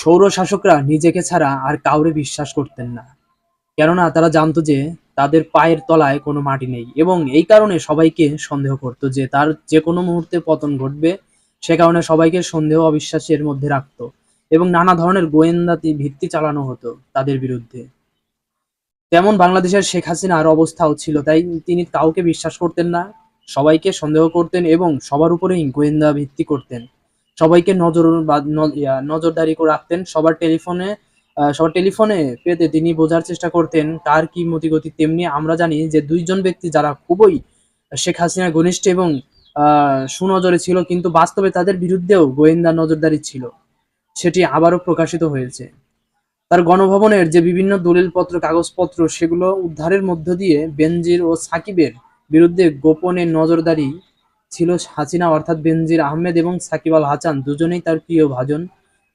সৌর শাসকরা নিজেকে ছাড়া আর কাউরে বিশ্বাস করতেন না। কেননা তারা জানতো যে তাদের পায়ের তলায় কোনো মাটি নেই এবং এই কারণে সবাইকে সন্দেহ করতো যে তার যে কোনো মুহূর্তে পতন ঘটবে, সে কারণে সবাইকে সন্দেহ অবিশ্বাসের মধ্যে রাখত এবং নানা ধরনের গোয়েন্দাতি ভিত্তি চালানো হতো তাদের বিরুদ্ধে। তেমন বাংলাদেশের শেখ হাসিনার অবস্থাও ছিল, তাই তিনি কাউকে বিশ্বাস করতেন না, সবাইকে সন্দেহ করতেন এবং সবার উপরেই গোয়েন্দা ভিত্তি করতেন। সবাইকে নজর নজরদারি করে রাখতেন। সবার টেলিফোনে সবার টেলিফোনে পেতে তিনি বোঝার চেষ্টা করতেন কার কি মতিগতি তেমনি। আমরা জানি যে দুইজন ব্যক্তি যারা খুবই শেখ হাসিনা ঘনিষ্ঠ এবং সুনজরে ছিল, কিন্তু বাস্তবে তাদের বিরুদ্ধেও গোয়েন্দা নজরদারি ছিল। সেটি আবারও প্রকাশিত হয়েছে। তার গণভবনের যে বিভিন্ন দলিলপত্র, কাগজপত্র, সেগুলো উদ্ধারের মধ্য দিয়ে বেনজির ও সাকিবের বিরুদ্ধে গোপনে নজরদারি ছিল হাসিনা অর্থাৎ বেনজির আহমেদ এবং সাকিব আল হাসান। দুজনেই তার প্রিয় ভাজন।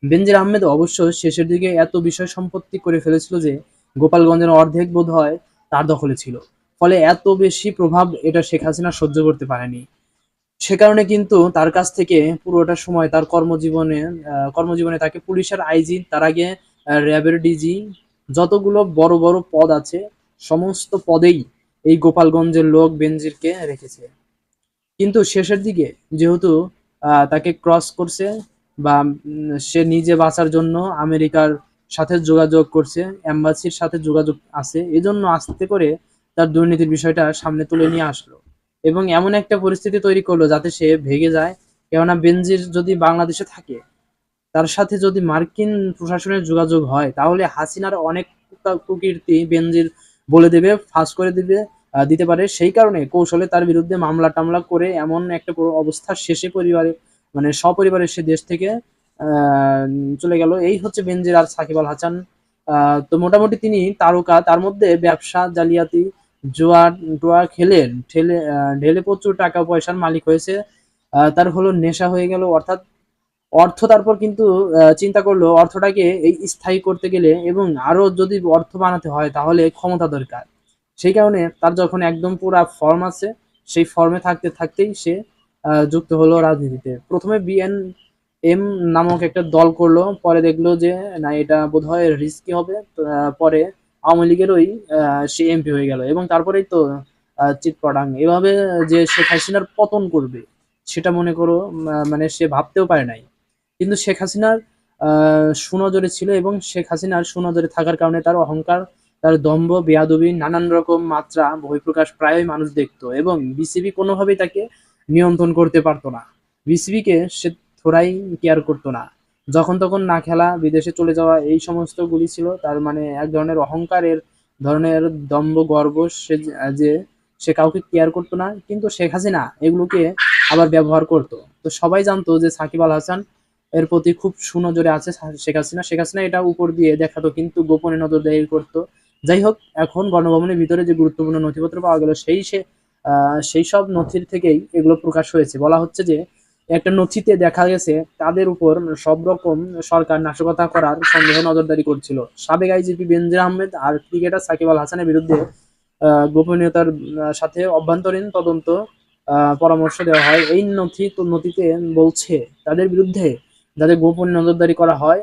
বেনজির আহমেদ অবশ্য শেষের দিকে এত বিষয় সম্পত্তি করে ফেলেছিল যে গোপালগঞ্জের অর্ধেক বোধ হয় তার দখলে ছিল। ফলে এত বেশি প্রভাব এটা শেখ হাসিনা সহ্য করতে পারেনি। সে কারণে কিন্তু তার কাছ থেকে পুরোটা সময় তার কর্মজীবনে কর্মজীবনে তাকে পুলিশের আইজি, তার আগে র্যাবের ডিজি, যতগুলো বড় বড় পদ আছে, সমস্ত পদেই এই গোপালগঞ্জের লোক বেনজিরকে রেখেছে। কিন্তু শেষের দিকে যেহেতু তাকে ক্রস করছে বা সে নিজে বাঁচার জন্য আমেরিকার সাথে যোগাযোগ করছে, এম্বাসির সাথে যোগাযোগ আছে, এজন্য আস্তে করে তার দুর্নীতির বিষয়টা সামনে তুলে নিয়ে আসলো। এবং এমন একটা পরিস্থিতি তৈরি করল যাতে সে ভেগে যায়। কেননা বেনজির যদি বাংলাদেশে থাকে, তার সাথে যদি মার্কিন প্রশাসনের যোগাযোগ হয়, তাহলে হাসিনার অনেক কুকা- কুকীর্তি বেনজির বলে দেবে, ফাঁস করে দিবে। দিতে পারে। সেই কারণে কৌশলে তার বিরুদ্ধে মামলা টামলা করে এমন একটা অবস্থার শেষে পরিবারে মানে সপরিবারে সে দেশ থেকে চলে গেল। এই হচ্ছে বেনজির আর সাকিব আল হাসান। তো মোটামুটি তিনি তারকা। তার মধ্যে ব্যবসা, জালিয়াতি, জুয়া জুয়া খেলেন ঠেলে ঢেলে প্রচুর টাকা পয়সার মালিক হয়েছে। তার হলো নেশা হয়ে গেল। অর্থাৎ অর্থ তারপর কিন্তু চিন্তা করল অর্থটাকে এই স্থায়ী করতে গেলে এবং আরও যদি অর্থ বানাতে হয় তাহলে ক্ষমতা দরকার। সেই কারণে তার যখন একদম পুরো ফর্ম আছে সেই ফর্মে থাকতে থাকতেই সে যুক্ত হলো রাজনীতিতে। প্রথমে বিএন এম নামক একটা দল করল পরে দেখল যে না এটা বোধহয় রিস্কি হবে। পরে আওয়ামী লীগেরই আহ, সে এমপি হয়ে গেল এবং তারপরেই তো আহ, চিটপটাং। এভাবে যে শেখ হাসিনার পতন করবে সেটা মনে করো মানে সে ভাবতেও পারে নাই। কিন্তু শেখ হাসিনার সুনজরে ছিল এবং শেখ হাসিনার সুনজরে থাকার কারণে তার অহংকার তার দম্ভ, বেয়াদবি, নানান রকম মাত্রা বহিঃপ্রকাশ প্রায়ই মানুষ দেখতো এবং বিসিবি কোনোভাবেই তাকে নিয়ন্ত্রণ করতে পারতো না। বিসিবিকে সে থোড়াই কেয়ার করতো না। যখন তখন না খেলা, বিদেশে চলে যাওয়া এই সমস্ত গুলি ছিল, তার মানে এক ধরনের অহংকারের ধরনের দম্ভ, গর্ব সে যে- সে কাউকে কেয়ার করতো না, কিন্তু শেখ হাসিনা এগুলোকে আবার ব্যবহার করতো। তো সবাই জানতো যে সাকিব আল হাসান এর প্রতি খুব সুনজরে আছে শেখ হাসিনা। শেখ হাসিনা এটা উপর দিয়ে দেখাতো, কিন্তু গোপনে নজরদারি করতো। যাই হোক এখন গণভবনের ভিতরে যে গুরুত্বপূর্ণ নথিপত্র পাওয়া গেল, সেই সে সেই সব নথির থেকেই এগুলো প্রকাশ হয়েছে। বলা হচ্ছে যে, একটা নথিতে দেখা গেছে তাদের উপর সব রকম সরকার নাশকতা করার সন্দেহ নজরদারি করছিল। সাবেক আইজিপি বেনজির আহমেদ আর ক্রিকেটার সাকিব আল হাসানের বিরুদ্ধে গোপনীয়তার সাথে অভ্যন্তরীণ তদন্ত পরামর্শ দেওয়া হয়। এই নথি, নথিতে বলছে, তাদের বিরুদ্ধে যাদের গোপন নজরদারি করা হয়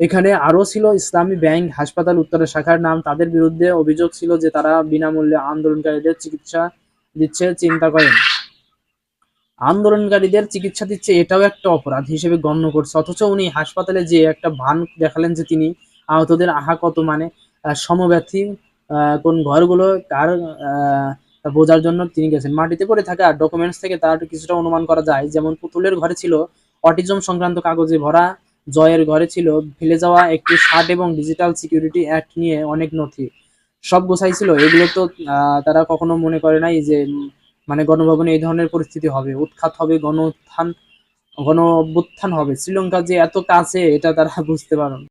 এখানে আরও ছিল ইসলামী ব্যাংক, হাসপাতাল, উত্তরের শাখার নাম। তাদের বিরুদ্ধে অভিযোগ ছিল যে তারা বিনামূল্যে আন্দোলনকারীদের চিকিৎসা দিচ্ছে, চিন্তা করেন। আন্দোলনকারীদের চিকিৎসা দিচ্ছে এটাও একটা অপরাধ হিসেবে গণ্য করছে। অথচ উনি হাসপাতালে যে একটা ভান দেখালেন যে তিনি আহতদের আহা কত মানে সমব্যথী কোন ঘরগুলো কার বোঝার জন্য তিনি গেছেন। মাটিতে পড়ে থাকা ডকুমেন্টস থেকে তার কিছুটা অনুমান করা যায়। যেমন পুতুলের ঘরে ছিল অটিজম সংক্রান্ত কাগজে ভরা জয়ের ঘরে ছিল, ফেলে যাওয়া একটি শার্ট এবং ডিজিটাল সিকিউরিটি অ্যাক্ট নিয়ে অনেক নথি। সব গোছাই ছিল এগুলো তো তারা কখনো মনে করে নাই যে মানে গণভবনে এই ধরনের পরিস্থিতি হবে। উৎখাত হবে গণ উত্থান গণ হবে। শ্রীলঙ্কা যে এত কাছে, এটা তারা বুঝতে পারেন